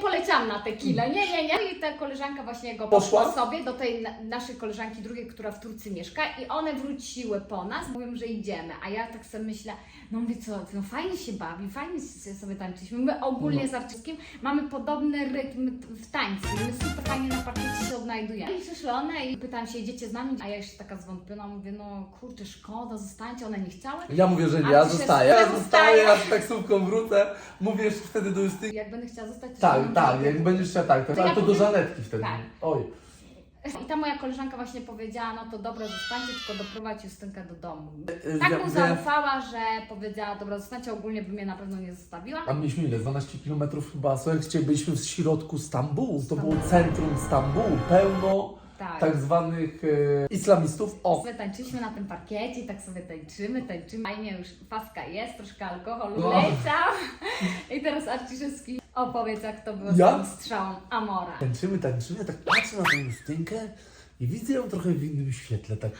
poleciałam na tequilę, nie, nie, nie. I ta koleżanka właśnie go Poszła? poszła sobie do tej na, naszej koleżanki drugiej, która w Turcji mieszka i one wróciły po nas, mówią, że idziemy, a ja tak sobie myślę, no mówię, co, no fajnie się bawi, fajnie się sobie tańczyliśmy. My ogólnie z Arczyskiem mamy podobny rytm t- w tańcu, my super fajnie na parkiecie się odnajdujemy. I przyszły one i pytałam się, idziecie z nami? A ja jeszcze taka zwątpiona, mówię, no kurczę, szkoda, zostańcie, one nie chciały. Ja mówię, że nie, A ja ty się zostaję. Ja zostaję, ja z taksówką wrócę. Mówię jeszcze wtedy do Justyny. Jak będę chciała zostać, to Tak, tak, jak będziesz chciała tak, to, To ale ja to do powiem- Żanetki wtedy. Tak. Oj. I ta moja koleżanka właśnie powiedziała, no to dobra, zostańcie, tylko doprowadź Justynkę do domu. E, Tak ja- mu zaufała, że powiedziała, dobra, zostańcie, ogólnie by mnie na pewno nie zostawiła. A mieliśmy ile? 12 km chyba. Słuchajcie, byliśmy w środku Stambułu. To było centrum Stambułu. Pełno Tak. tak zwanych e, islamistów. O, Sobie tańczyliśmy na tym parkiecie, tak sobie tańczymy, tańczymy. Fajnie, już paska jest, troszkę alkoholu No. leciał. I teraz Arciszewski opowiedz, jak to było Ja? z tą strzałą Amora. tańczymy, tańczymy. Tak patrzę na tę Justynkę i widzę ją trochę w innym świetle. Tak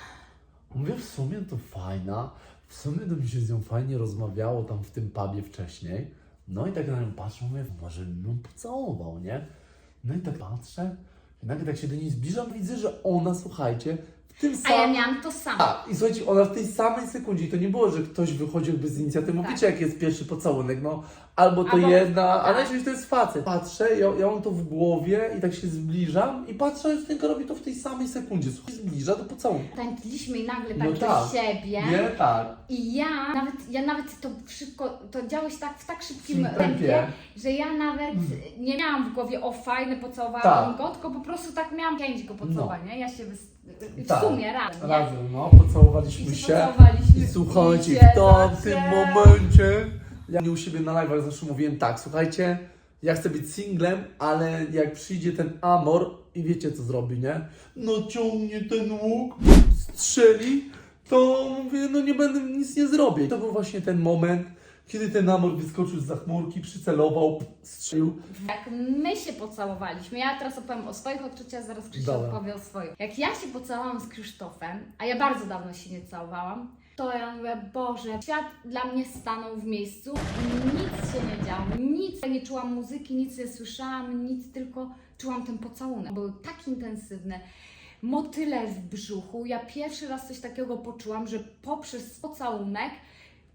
mówię, w sumie to fajna. W sumie to mi się z nią fajnie rozmawiało tam w tym pubie wcześniej. No i tak na nią patrzę, mówię, może bym ją pocałował, nie? No i tak patrzę, i nagle tak się do niej zbliżam, widzę, że ona, słuchajcie, tym A ja samym... miałam to samo. Tak, i słuchajcie, ona w tej samej sekundzie, i to nie było, że ktoś wychodził jakby z inicjatywą, Tak. wiecie jak jest pierwszy pocałunek, no, albo to Albo- jedna, a tak. to jest facet. Patrzę, ja, ja mam to w głowie i tak się zbliżam i patrzę, że tylko robi to w tej samej sekundzie, słuchaj, zbliża do pocałunku. Tańczyliśmy i nagle No tak do tak. siebie. Nie, tak. I ja nawet, ja nawet to szybko, to działo się tak w tak szybkim W tempie. tempie, że ja nawet nie miałam w głowie o fajny pocałowałam Tak. go, tylko po prostu tak miałam chęć go pocałować, nie? Ja się wys... w Tak. sumie razem, nie? Razem, no, pocałowaliśmy I się się. pocałowaliśmy. I słuchajcie, I w tamtym momencie ja nie u siebie na live'ach zawsze mówiłem tak, słuchajcie, ja chcę być singlem, ale jak przyjdzie ten amor i wiecie co zrobi, nie? No ciągnie ten łuk, strzeli, to mówię, no nie będę, nic nie zrobię. I to był właśnie ten moment, kiedy ten amor wyskoczył z chmurki, przycelował, strzelił. Jak my się pocałowaliśmy, ja teraz opowiem o swoich odczuciach, zaraz Krzysiu Dobra. opowie o swoich. Jak ja się pocałowałam z Krzysztofem, a ja bardzo dawno się nie całowałam, to ja mówię, Boże, świat dla mnie stanął w miejscu, nic się nie działo, nic, nie czułam muzyki, nic nie słyszałam, nic, tylko czułam ten pocałunek. Był tak intensywny, motyle w brzuchu, ja pierwszy raz coś takiego poczułam, że poprzez pocałunek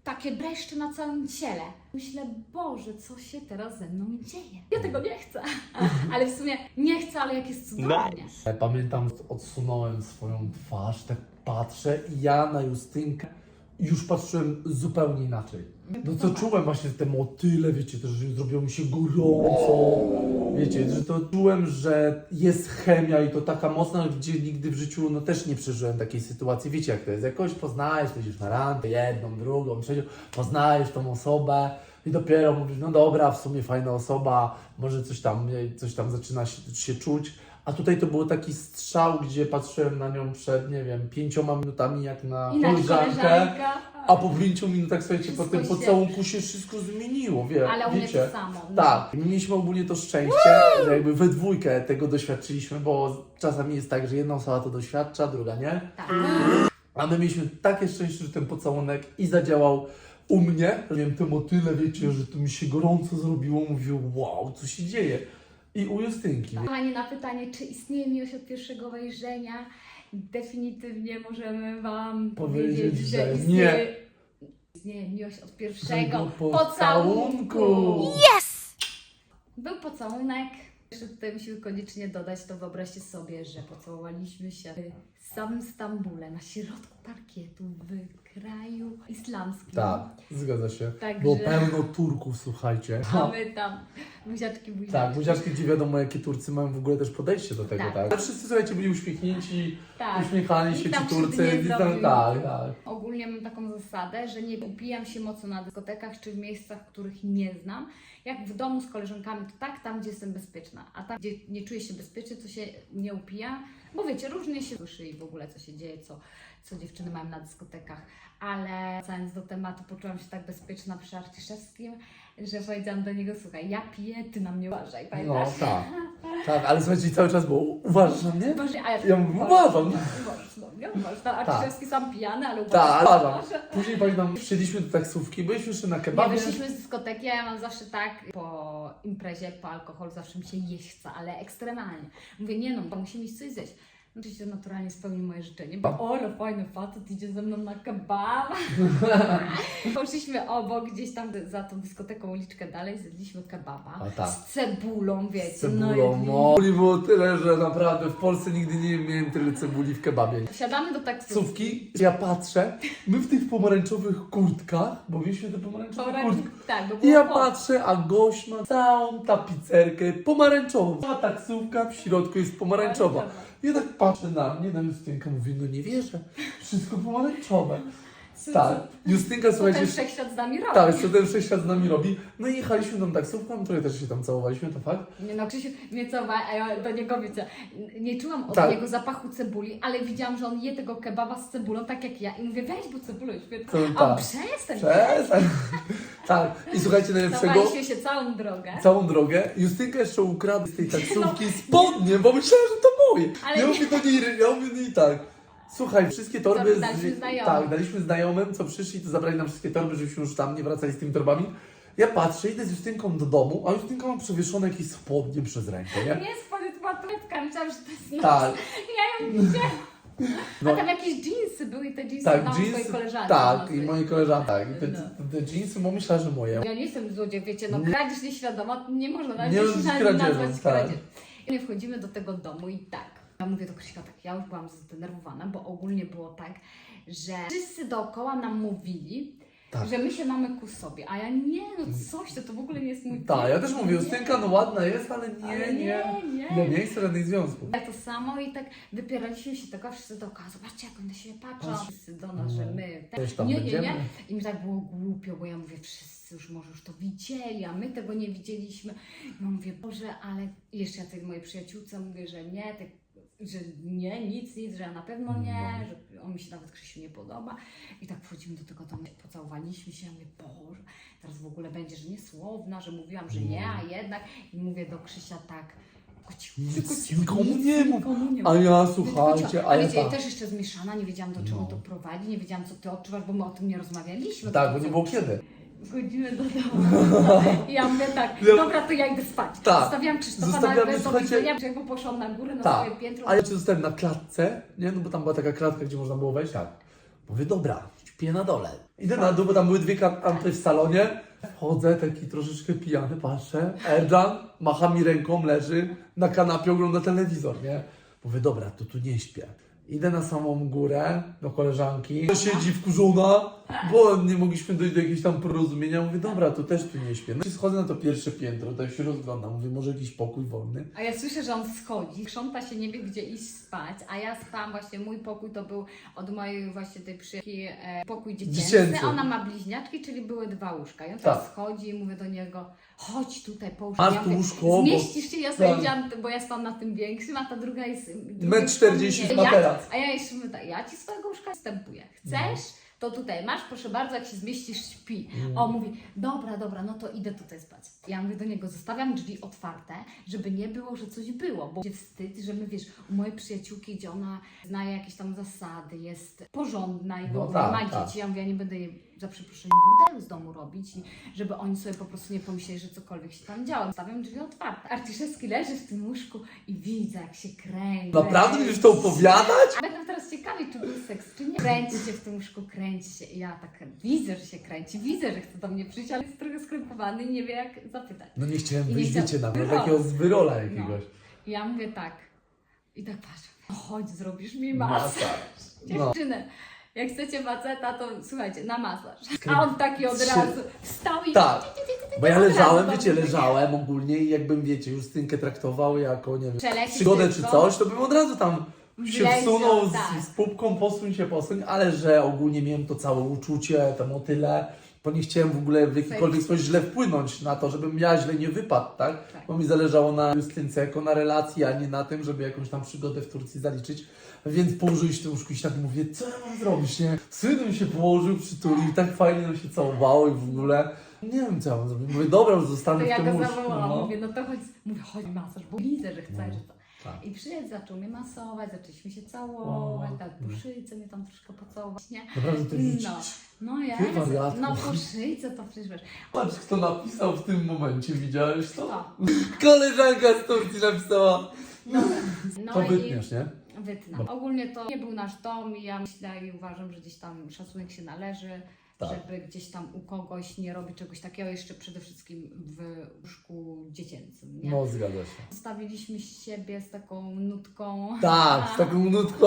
takie breszcze na całym ciele. Myślę, Boże, co się teraz ze mną dzieje? Ja tego nie chcę. Ale w sumie nie chcę, ale jak jest cudownie. Pamiętam, odsunąłem swoją twarz, tak patrzę i ja na Justynkę już patrzyłem zupełnie inaczej. No co czułem właśnie te motyle, wiecie, że zrobiło mi się gorąco, wiecie, że to czułem, że jest chemia i to taka mocna, gdzie nigdy w życiu, no też nie przeżyłem takiej sytuacji, wiecie jak to jest, jakoś poznajesz, pójdziesz na randkę, jedną, drugą, trzecią, poznajesz tą osobę i dopiero mówisz, no dobra, w sumie fajna osoba, może coś tam, coś tam zaczyna się, się czuć, a tutaj to był taki strzał, gdzie patrzyłem na nią przed, nie wiem, pięcioma minutami jak na I na koleżankę, koleżanka. a po pięciu minutach, słuchajcie, po Wszystko tym się- pocałunku się wszystko zmieniło, wie, Ale u mnie wiecie. to samo. no. Tak, my mieliśmy ogólnie to szczęście, że jakby we dwójkę tego doświadczyliśmy, bo czasami jest tak, że jedna osoba to doświadcza, druga nie. Tak. A my mieliśmy takie szczęście, że ten pocałunek i zadziałał u mnie. Miałem te motyle, wiecie, że to mi się gorąco zrobiło. Mówię, wow, co się dzieje? I u Justynki. Kochani, na pytanie, czy istnieje miłość od pierwszego wejrzenia, definitywnie możemy Wam Powiedzieć, powiedzieć, że że istnieje, istnieje miłość od pierwszego Tego pocałunku. pocałunku. Był pocałunek. Jeszcze tutaj musimy koniecznie dodać, to wyobraźcie sobie, że pocałowaliśmy się w samym Stambule, na środku parkietu, w kraju islamskim. Tak, zgadza się. Także- Było pełno Turków, słuchajcie. A my tam buziaczki, buziaczki. Tak, buziaczki, gdzie wiadomo, jakie Turcy mają w ogóle też podejście do tego, Tak. tak? Ale wszyscy, słuchajcie, byli uśmiechnięci, Tak. uśmiechali się ci Turcy. nie i tam- zrobił. Tak, tak. Ogólnie mam taką zasadę, że nie upijam się mocno na dyskotekach czy w miejscach, których nie znam. Jak w domu z koleżankami, to tak, tam gdzie jestem bezpieczna, a tam gdzie nie czuję się bezpiecznie, to się nie upijam, bo wiecie, różnie się słyszy i w ogóle co się dzieje, co, co dziewczyny mają na dyskotekach. Ale wracając do tematu, poczułam się tak bezpieczna przy Arciszewskim, że powiedziałam do niego, słuchaj, ja piję, ty na mnie uważaj, No, pamiętasz? tak. Tak, ale słuchajcie, cały czas było, uważasz na mnie? Uważaj, a ja, Ja mówię, uważam. Uważasz na mnie, uważasz. No, Arciszewski sam pijany, ale Tak, uważasz. uważam. Później pamiętam, wsiedliśmy do taksówki, byliśmy jeszcze na Nie, kebabie. wyszliśmy z dyskoteki, a ja mam zawsze tak po imprezie, po alkoholu zawsze mi się jeść chce, ale ekstremalnie. Mówię, nie no, bo musi mi coś zjeść. No Oczywiście naturalnie spełnił moje życzenie, bo o, ale fajny facet idzie ze mną na kebab. Poszliśmy obok, gdzieś tam za tą dyskoteką uliczkę dalej, zjedliśmy kebaba A tak. z cebulą, wiecie. Z cebulą, no. Cebuli było tyle, że naprawdę w Polsce nigdy nie miałem tyle cebuli w kebabie. Siadamy do taksówki. Ja patrzę, my w tych pomarańczowych kurtkach, bo mieliśmy te pomarańczowe kurtki. Tak, bo I było ja po- patrzę, a gość ma całą tapicerkę pomarańczową. Cała taksówka w środku jest pomarańczowa. Ja tak patrzę na mnie, na Justynkę, mówię, no nie wierzę, wszystko pomarańczowe. Tak, Justynka, Co ten słuchajcie, wszechświat z nami robi. tak, co ten wszechświat z nami robi. No i jechaliśmy tą taksówką, trochę też się tam całowaliśmy, to fakt. Nie no, Krzysiu mnie całowa, a ja do niego widzę. Nie czułam od Tak. niego zapachu cebuli, ale widziałam, że on je tego kebaba z cebulą, tak jak ja. I mówię, weź, bo cebulę świetnie. Co, A on tak. przestań. Przestań. tak, i słuchajcie, najlepszego, Całowaliśmy się całą drogę. całą drogę, Justynka jeszcze ukradł z tej taksówki spodnie, bo myślałem, że mój. Ale ja nie. mówię do niej, ja mówię do niej tak. Słuchaj, wszystkie torby. To daliśmy znajomym. Tak, daliśmy znajomym, co przyszli, to zabrali nam wszystkie torby, żebyśmy już tam nie wracali z tymi torbami. Ja patrzę, idę z Justynką do domu, a Justynka ma przewieszone jakieś spodnie przez rękę, nie? Nie, spodnie to była torebka, myślałam, że to jest nos. Tak, Ja ją widziałam. No. A tam jakieś jeansy były i te jeansy tak, dałam swojej jeansy, koleżance. tak, no, i mojej koleżanki, tak, i te, No. te, jeansy, bo myślała, że moje. Ja nie jestem złodziej, wiecie, no kradzież nieświadoma, nie można nawet Nie nie jest nazwać kradzieżą, tak. kradzież. I my wchodzimy do tego domu i tak. Ja mówię do Krzyśka tak, ja już byłam zdenerwowana, bo ogólnie było tak, że wszyscy dookoła nam mówili, Tak. że my się mamy ku sobie, a ja nie, no coś, to, to w ogóle nie jest mój Tak, ja też mówię. Justynka no ładna jest, ale nie, Ale nie, nie, nie, nie. nie chcę żadnych związków. Ja to samo i tak wypieraliśmy się tego, wszyscy dookoła, zobaczcie jak na siebie patrzą, Patrz. wszyscy do nas, że my, tak, Coś tam nie, nie, będziemy. nie. I mi tak było głupio, bo ja mówię, wszyscy już może już to widzieli, a my tego nie widzieliśmy. Ja mówię, Boże, ale jeszcze ja tej mojej przyjaciółce mówię, że nie, tak, że nie, nic, nic, że ja na pewno nie, że on mi się nawet Krzysiu nie podoba. I tak wchodzimy do tego domu, pocałowaliśmy się, ja mówię, Boże, teraz w ogóle będzie, że niesłowna, że mówiłam, że nie, a jednak. I mówię do Krzysia tak, cicho, Nic cicho, nikomu nic nie mów. nikomu nie A mów. ja, słuchajcie, a ja wiecie, ja tak. też jeszcze zmieszana, nie wiedziałam do czego No. to prowadzi, nie wiedziałam co ty odczuwasz, bo my o tym nie rozmawialiśmy. Tak, bo nie było kiedy. Wchodzimy do domu. I ja mówię tak, Ja- dobra, to ja idę spać. Tak. Zostawiam Krzysztofa Zostawiamy, na do słuchajcie- że jakby poszłam na górę na Tak, swoje piętro. a ja cię zostałem na klatce, nie, no bo tam była taka klatka, gdzie można było wejść, tak. Mówię, dobra, śpię na dole. Idę na dół, bo tam były dwie kanapy w salonie. Wchodzę, taki troszeczkę pijany, patrzę. Erdan macha mi ręką, leży na kanapie, ogląda telewizor, nie? Mówię, dobra, to tu nie śpię. Idę na samą górę do koleżanki. Siedzi wkurzona, bo nie mogliśmy dojść do jakiegoś tam porozumienia. Mówię, dobra, to też tu nie śpię. No i schodzę na to pierwsze piętro, tak się rozglądam. Mówię, może jakiś pokój wolny. A ja słyszę, że on schodzi, krząta się, nie wie gdzie iść spać, a ja spałam właśnie, mój pokój to był od mojej właśnie tej przyjaciółki e, pokój dziecięcy, Dziecięcy. ona ma bliźniaczki, czyli były dwa łóżka. I on Tak. tak schodzi i mówię do niego, chodź tutaj, połóż Masz Ja tu mówię, łóżko, Zmieścisz się, ja sobie Tak. widziałam, bo ja spałam na tym większym, a ta druga jest... Metr 40 z ja, materac. A ja jeszcze mówię tak, ja ci swojego łóżka wstępuję. Chcesz? To tutaj masz, proszę bardzo, jak się zmieścisz, śpi. O, mówi, dobra, dobra, no to idę tutaj spać. Ja mówię do niego, zostawiam drzwi otwarte, żeby nie było, że coś było, bo się wstyd, że my, wiesz, u mojej przyjaciółki, gdzie ona zna jakieś tam zasady, jest porządna i w No ogóle tak, ma tak. dzieci. Ja mówię, ja nie będę jej za przeproszeniem burdelu z domu robić i żeby oni sobie po prostu nie pomyśleli, że cokolwiek się tam działo. Zostawiam drzwi otwarte. Arciszewski leży w tym łóżku i widzę, jak się kręci. Naprawdę będziesz to opowiadać? Będę teraz ciekawi, czy był seks, czy nie. Kręci się w tym łóżku, kręci się. I ja tak widzę, że się kręci, widzę, że chce do mnie przyjść, ale jest trochę skrępowany i nie wie, jak zapytać. No nie chciałem I nie wyjść, chciał- wiecie, na mnie, Wyrola. takiego z wyrola jakiegoś. I ja mówię tak. I tak patrzę. No chodź, zrobisz mi Masaż. masaż. No. Jak chcecie faceta, to słuchajcie, na masaż. A on taki od Trzy- razu wstał i... Tak. Bo ja Od razu leżałem, wiecie, leżałem ogólnie i jakbym, wiecie, Justynkę traktował jako, nie wiem, Przeleci przygodę czy tylko. coś, to bym od razu tam się Wleciał, wsunął z, tak. z pupką, posuń się, posuń, ale że ogólnie miałem to całe uczucie, te motyle, bo nie chciałem w ogóle w jakikolwiek sposób źle wpłynąć na to, żebym ja źle nie wypadł, tak? Tak. Bo mi zależało na Justynce jako na relacji, a nie na tym, żeby jakąś tam przygodę w Turcji zaliczyć. Więc położyłem się w łóżku i tak mówię, co ja mam zrobić, nie? Synem się położył, przytulił, tak fajnie nam się całowało i w ogóle. nie wiem co ja mam zrobić. Mówię, dobra, już To zostanę w ja tym go łóżku. zawołałam, No. mówię, no to chodź, mówię, chodź masaż, bo widzę, że chcesz. No, to. Tak. I przyszedł, zaczął mnie masować, zaczęliśmy się całować, O, tak po no. szyjce mnie tam troszkę pocałować, nie? Naprawdę to. No, no ja, Ty wariatko. no po szyjce to przecież wiesz. Patrz, kto napisał w tym momencie, widziałeś to? Koleżanka z Turcji napisała. no, no To wytniesz, nie? wytnę. Ogólnie to nie był nasz dom i ja myślę i uważam, że gdzieś tam szacunek się należy, Tak. żeby gdzieś tam u kogoś nie robić czegoś takiego, jeszcze przede wszystkim w łóżku dziecięcym, nie? No, zgadza się. Zostawiliśmy siebie z taką nutką. Tak, z taką nutką,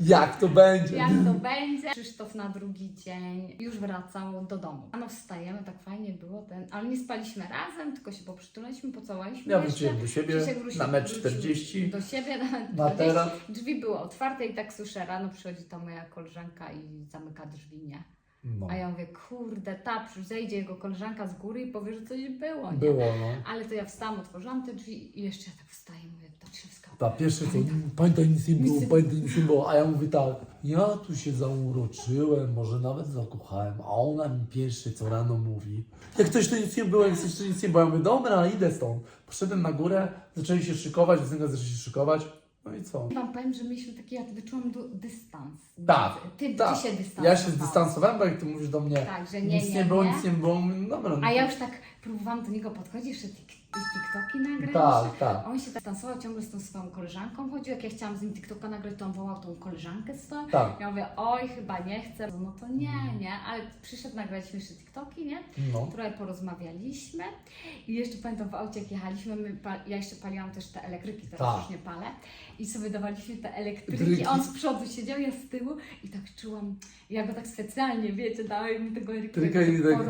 jak to będzie. Jak to będzie? Krzysztof na drugi dzień już wracał do domu. Rano wstajemy, tak fajnie było, ten, ale nie spaliśmy razem, tylko się poprzytulaliśmy, pocałaliśmy Ja wróciłem do siebie na metr wrócił 40. Do siebie na Na 40. teraz. Drzwi były otwarte i tak słyszę, rano przychodzi ta moja koleżanka i zamyka drzwi, nie? No. A ja mówię, kurde, ta, zejdzie jego koleżanka z góry i powie, że coś było, nie? Było, no. Ale to ja wstałam, otworzyłam te drzwi i jeszcze ja tak wstaję i mówię, to Trzewska. Ta pierwsze co, pamiętaj nic nie było, pamiętaj nic nie było, a ja mówię tak, ja tu się zauroczyłem, może nawet zakochałem, a ona mi pierwsze co rano mówi, jak coś to nic nie było, jak coś to nic nie było, ja mówię, dobra, idę stąd. Poszedłem na górę, zaczęli się szykować, Zynga zaczęli się szykować, no i co? Wam powiem, że mieliśmy taki, ja wyczułam du- dystans. Tak, Ty, tak. ty się dystansowałeś. Ja się zdystansowałem, bo jak ty mówisz do mnie, Tak, że nie, nic nie, nie było, nie. nic nie było, mówię, dobra. no A to- ja już tak próbowałam do niego podchodzić, jeszcze tik- TikToki nagrać. Tak, tak. On się tak dystansował ciągle z tą swoją koleżanką chodził. Jak ja chciałam z nim TikToka nagrać, to on wołał tą koleżankę swoją. Tak. Ja mówię, oj, chyba nie chcę. No to nie, nie. Ale przyszedł, nagraliśmy jeszcze TikToki, nie? No. Trochę porozmawialiśmy. I jeszcze pamiętam w aucie, jak jechaliśmy, my, pa- ja jeszcze paliłam też te elektryki, teraz Tak. już nie palę. I sobie dawaliśmy te elektryki. Elektryki. On z przodu siedział, ja z tyłu i tak czułam, ja go tak specjalnie, wiecie, dałem mi tego elektryka. Tylko i tak,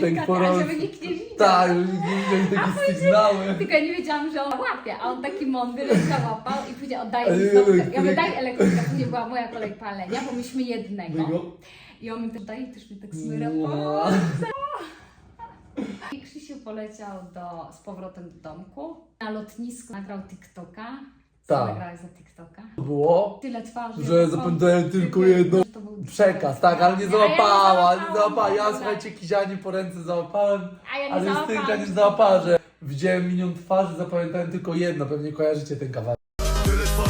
tak, i tak porąć. żeby nikt nie widział. Tak, nie widzieli takie sygnały. Tylko ja nie wiedziałam, że on łapie, a on taki mądry, że załapał i powiedział, oddaj Ale mi stopkę. Ja elektryka. mówię, daj elektryka, później była moja kolej palenia, bo myśmy jednego. I on mi też daje, też mi tak smyra po Wow. I Krzysiu poleciał do, z powrotem do domku. Na lotnisku nagrał TikToka. Co Tak. nagrałeś za TikToka? Było, Tyle twarzy. że zapamiętałem tylko jedno. To był Przekaz, tak, ale nie A ja załapała, nie załapała. Ja słuchajcie, kizianie po ręce załapałem, A ja nie ale załapałam. Justynka nie załapała, że widziałem milion twarzy, zapamiętałem tylko jedno, pewnie kojarzycie ten kawałek.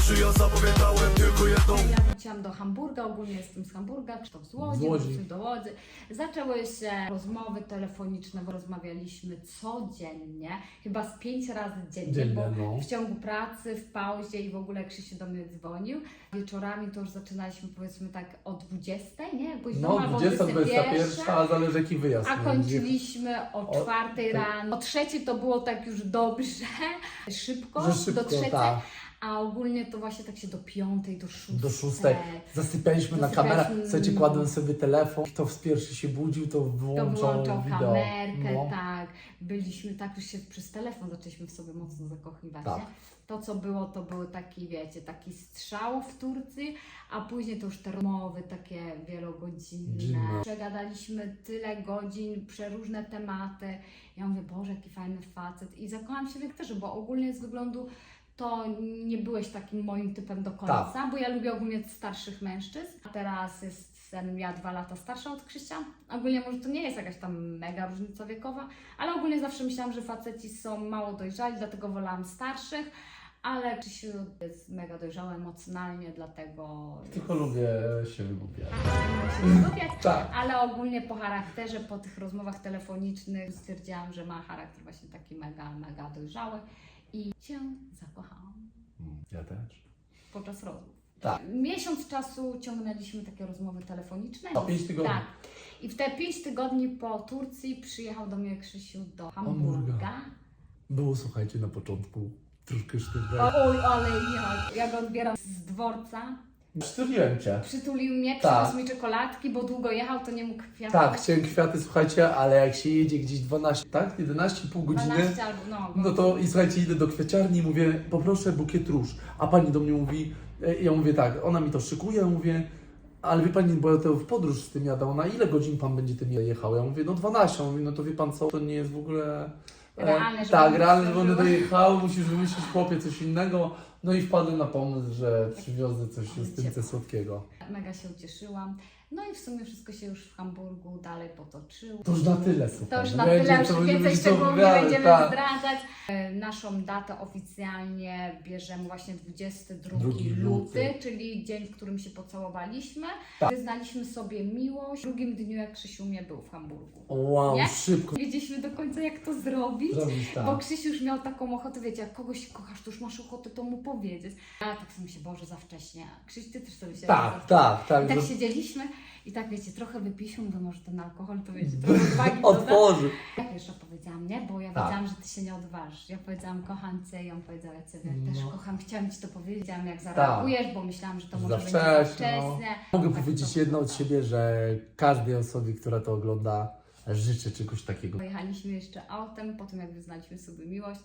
Twarzy ja zapamiętałem tylko jedną Ja wróciłam do Hamburga, ogólnie jestem z Hamburga, Krzysztof z Łodzi, Z Łodzi. wrócił do Łodzi. Zaczęły się rozmowy telefoniczne, bo rozmawialiśmy codziennie, chyba z pięć razy dziennie, Dziennie, bo no. w ciągu pracy, w pauzie i w ogóle Krzysiu do mnie dzwonił. Wieczorami to już zaczynaliśmy powiedzmy tak o 20, nie? Jakoś No, doma, albo 20, 21. 21, a zależy jaki wyjazd. A nie? kończyliśmy o O- czwartej tak. rano. O trzeciej to było tak już dobrze, szybko, Że szybko, do trzeciej. tak. A ogólnie to właśnie tak się do piątej, do szóstej. Do szóstej. Zasypialiśmy na kamerę, słuchajcie, kładłem sobie telefon, kto w pierwszy się budził, to To włączał, włączał wideo. kamerkę, No. tak. Byliśmy, tak już się przez telefon zaczęliśmy w sobie mocno zakochiwać. Tak. To, co było, to był taki, wiecie, taki strzał w Turcji, a później to już te rozmowy takie wielogodzinne. Godzinne. Przegadaliśmy tyle godzin, przeróżne tematy. Ja mówię, Boże, jaki fajny facet. I zakochałam się w Wiktorze, bo ogólnie z wyglądu to nie byłeś takim moim typem do końca, Tak. bo ja lubię ogólnie starszych mężczyzn. A teraz jest sen ja dwa lata starsza od Krzysia. Ogólnie może to nie jest jakaś tam mega różnica wiekowa, ale ogólnie zawsze myślałam, że faceci są mało dojrzali, dlatego wolałam starszych. Ale Krzysiu jest mega dojrzały emocjonalnie, dlatego Tylko lubię się wygłupiać. nie się. Tak. Ale ogólnie po charakterze, po tych rozmowach telefonicznych stwierdziłam, że ma charakter właśnie taki mega, mega dojrzały i się zakochałam Ja też. podczas rozmów. Tak. Miesiąc czasu ciągnęliśmy takie rozmowy telefoniczne. O, pięć tygodni. Tak. I w te pięć tygodni po Turcji przyjechał do mnie Krzysiu do Hamburga. Było, słuchajcie, na początku troszkę sztywne. Oj, ale ja, ja go odbieram z dworca. Przytuliłem cię. Przytulił mnie, Tak. przyniósł mi czekoladki, bo długo jechał, to nie mógł kwiatów. Tak, chciałem kwiaty, słuchajcie, ale jak się jedzie gdzieś 12, tak? 11,5 godziny. 12 albo no. No to i słuchajcie, idę do kwiaciarni i mówię, poproszę bukiet róż. A pani do mnie mówi, e, ja mówię tak, ona mi to szykuje, ja mówię, ale wie pani, bo ja to w podróż z tym jadę, ona ile godzin pan będzie tym jechał? Ja mówię, no 12. On mówi, no to wie pan co, to nie jest w ogóle... e, Realne, żeby tak, one realne, żeby one dojechały, musisz wymyślić chłopie coś innego. No i wpadłem na pomysł, że przywiozę coś z tym Ciepło. słodkiego. Mega się ucieszyłam. No i w sumie wszystko się już w Hamburgu dalej potoczyło. To już na tyle, słuchaj. To już na Będzie, tyle, już więcej się szczegółów nie będziemy tak. zdradzać. E, Naszą datę oficjalnie bierzemy właśnie 22 Drugi luty, luty. czyli dzień, w którym się pocałowaliśmy. Tak. Wyznaliśmy sobie miłość w drugim dniu, jak Krzysiu mnie był w Hamburgu. Wow, Nie? szybko Nie wiedzieliśmy do końca, jak to zrobić. zrobić tak. Bo Krzysiu już miał taką ochotę, wiecie, jak kogoś kochasz, to już masz ochotę to mu powiedzieć. A tak sobie myślę, Boże, za wcześnie. Krzyś, ty też sobie się Tak, tak, tak. I tak siedzieliśmy i tak, wiecie, trochę wypiliśmy, mówię, może ten alkohol, to wiecie, to odwagi. Otworzy. Jak jeszcze powiedziałam, nie? Bo ja Tak. wiedziałam, że ty się nie odważysz. Ja powiedziałam, kocham cię i on powiedział, ja ciebie też No. kocham, chciałam ci to powiedzieć, wiedziałam jak zareagujesz, bo myślałam, że to może Za będzie za wcześnie, no. wcześnie. Mogę Tak powiedzieć to jedno od siebie, że każdej osobie, która to ogląda, życzę czegoś takiego. Pojechaliśmy jeszcze autem, po tym jak wyznaliśmy sobie miłość.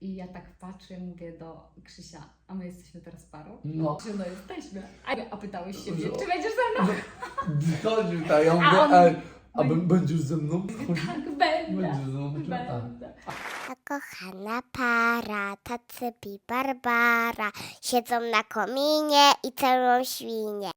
I ja tak patrzę, mówię do Krzysia, a my jesteśmy teraz parą? No. Czy no jesteśmy? A, a pytałeś się mnie, No. czy będziesz ze mną? Chodził tak, ja A mówię, on- ej, a b- będziesz ze mną? Tak, będę. Będziesz ze mną? Tak. Będę. Ta kochana para, tacy Bi Barbara, siedzą na kominie i celują świnie.